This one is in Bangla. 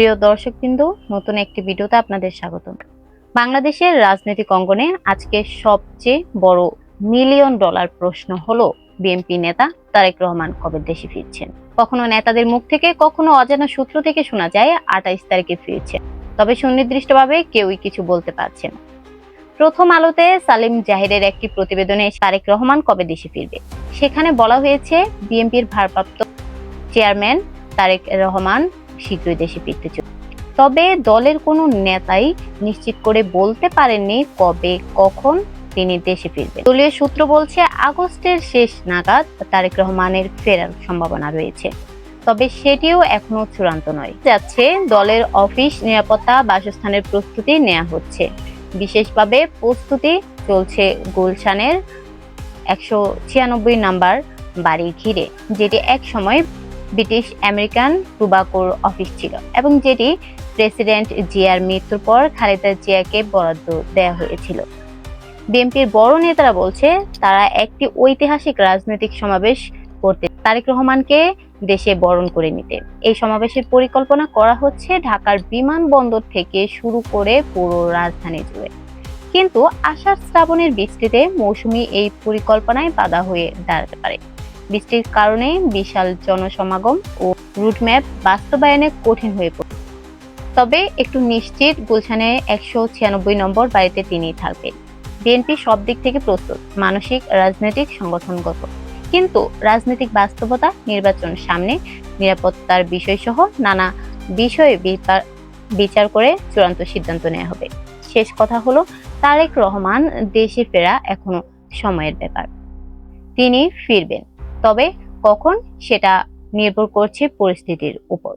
প্রিয় দর্শকবৃন্দ, নতুন একটি ভিডিওতে আপনাদের স্বাগত বাংলাদেশের রাজনৈতিক অঙ্গনে আজকে সবচেয়ে বড় মিলিয়ন ডলার প্রশ্ন হলো, বিএনপি নেতা তারেক রহমান কবে দেশে ফিরছেন? কখনো নেতাদের মুখ থেকে, কখনো অজানা সূত্র থেকে শোনা যায়, আঠাইশ তারিখে ফিরছেন। তবে সুনির্দিষ্টভাবে কেউই কিছু বলতে পারছে না। প্রথম আলোতে সালিম জাহিরের একটি প্রতিবেদনে তারেক রহমান কবে দেশে ফিরবে? সেখানে বলা হয়েছে, বিএনপির ভারপ্রাপ্ত চেয়ারম্যান তারেক রহমান শীঘ্রই দেশে ফিরতে তবে দলের কোনো নেতাই নিশ্চিত করে বলতে পারেননি কবে কখন তিনি দেশে ফিরবেন। দলীয় সূত্র বলছে, আগস্টের শেষ নাগাদ তারেক রহমানের ফেরার সম্ভাবনা রয়েছে। তবে সেটিও এখনও চূড়ান্ত নয়। যাচ্ছে, দলের অফিস নিরাপত্তা বাসস্থানের প্রস্তুতি নেওয়া হচ্ছে। বিশেষভাবে প্রস্তুতি চলছে গুলশানের একশো ছিয়ানব্বই নাম্বার বাড়ি ঘিরে, যেটি এক সময় ব্রিটিশ আমেরিকান টুবাকোর অফিস ছিল এবং যেটি প্রেসিডেন্ট জিয়ার মৃত্যুর পর খালেদা জিয়াকে বরাদ্দ দেওয়া হয়েছিল। বিএনপির বড় নেতারা বলছে, তারা একটি ঐতিহাসিক রাজনৈতিক সমাবেশ করতে তারেক রহমানকে দেশে বরণ করে নিতে। এই সমাবেশের পরিকল্পনা করা হচ্ছে ঢাকার বিমানবন্দর থেকে শুরু করে পুরো রাজধানী জুড়ে। কিন্তু আষাঢ় শ্রাবণের বৃষ্টিতে মৌসুমী এই পরিকল্পনায় বাধা হয়ে দাঁড়াতে পারে। বৃষ্টির কারণে বিশাল জনসমাগম ও রুটম্যাপ বাস্তবায়নে কঠিন হয়ে পড়ে। তবে একটু নিশ্চিত গুলশানে একশো ছিয়ানব্বই নম্বর বাড়িতে তিনি থাকবেন। বিএনপি সব দিক থেকে প্রস্তুত, মানসিক, রাজনৈতিক, সংগঠনগত। কিন্তু রাজনৈতিক বাস্তবতা, নির্বাচন সামনে, নিরাপত্তার বিষয়সহ নানা বিষয়ে বিচার করে চূড়ান্ত সিদ্ধান্ত নেওয়া হবে। শেষ কথা হলো, তারেক রহমান দেশে ফেরা এখনও সময়ের ব্যাপার। তিনি ফিরবেন। তবে কখন সেটা নির্ভর করছে পরিস্থিতির উপর।